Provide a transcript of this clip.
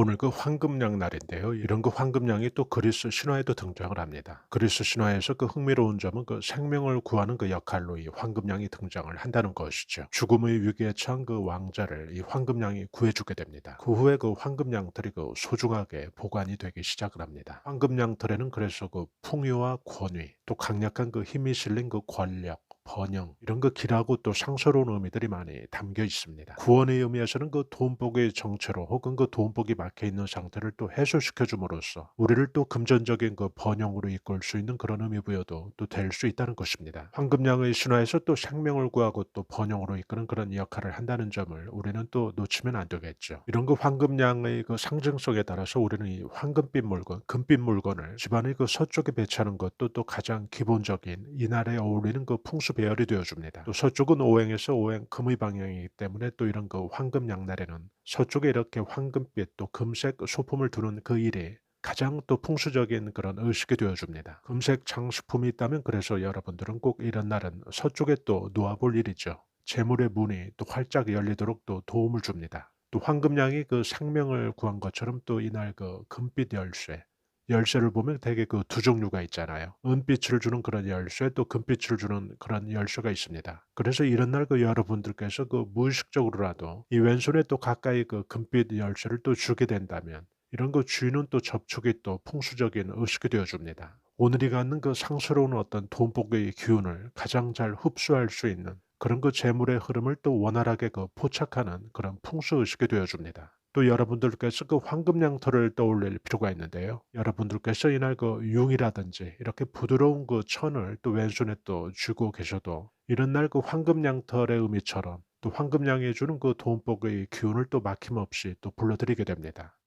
오늘 그 황금양 날인데요. 이런 그 황금양이 또 그리스 신화에도 등장을 합니다. 그리스 신화에서 그 흥미로운 점은 그 생명을 구하는 그 역할로 이 황금양이 등장을 한다는 것이죠. 죽음의 위기에 처한 그 왕자를 이 황금양이 구해주게 됩니다. 그 후에 그 황금양털이 그 소중하게 보관이 되기 시작을 합니다. 황금양털에는 그래서 그 풍요와 권위, 또 강력한 그 힘이 실린 그 권력, 번영 이런 거 길하고 또 상스러운 의미들이 많이 담겨 있습니다. 구원의 의미에서는 그 돈복의 정체로 혹은 그 돈복이 막혀 있는 상태를 또 해소시켜 줌으로써 우리를 또 금전적인 그 번영으로 이끌 수 있는 그런 의미 부여도 또 될 수 있다는 것입니다. 황금양의 신화에서 또 생명을 구하고 또 번영으로 이끄는 그런 역할을 한다는 점을 우리는 또 놓치면 안 되겠죠. 이런 그 황금양의 그 상징성에 따라서 우리는 이 황금빛 물건, 금빛 물건을 집안의 그 서쪽에 배치하는 것도 또 가장 기본적인 이날에 어울리는 그 풍수 배열이 되어줍니다. 또 서쪽은 오행에서 오행 금의 방향이기 때문에 또 이런 그 황금 양날에는 서쪽에 이렇게 황금빛 또 금색 소품을 두는 그 일이 가장 또 풍수적인 그런 의식이 되어줍니다. 금색 장식품이 있다면 그래서 여러분들은 꼭 이런 날은 서쪽에 또 놓아볼 일이죠. 재물의 문이 또 활짝 열리도록 또 도움을 줍니다. 또 황금양이 그 생명을 구한 것처럼 또 이날 그 금빛 열쇠, 열쇠를 보면 되게 그 두 종류가 있잖아요. 은빛을 주는 그런 열쇠 또 금빛을 주는 그런 열쇠가 있습니다. 그래서 이런 날 그 여러분들께서 그 무의식적으로라도 이 왼손에 또 가까이 그 금빛 열쇠를 또 주게 된다면 이런 거 쥐는 또 접촉이 또 풍수적인 의식이 되어줍니다. 오늘이 갖는 그 상스러운 어떤 돈복의 기운을 가장 잘 흡수할 수 있는 그런 그 재물의 흐름을 또 원활하게 그 포착하는 그런 풍수 의식이 되어줍니다. 또 여러분들께서 그 황금양털을 떠올릴 필요가 있는데요. 여러분들께서 이날 그 융이라든지 이렇게 부드러운 그 천을 또 왼손에 또 쥐고 계셔도 이런 날 그 황금양털의 의미처럼 또 황금양이 주는 그 돈복의 기운을 또 막힘없이 또 불러드리게 됩니다.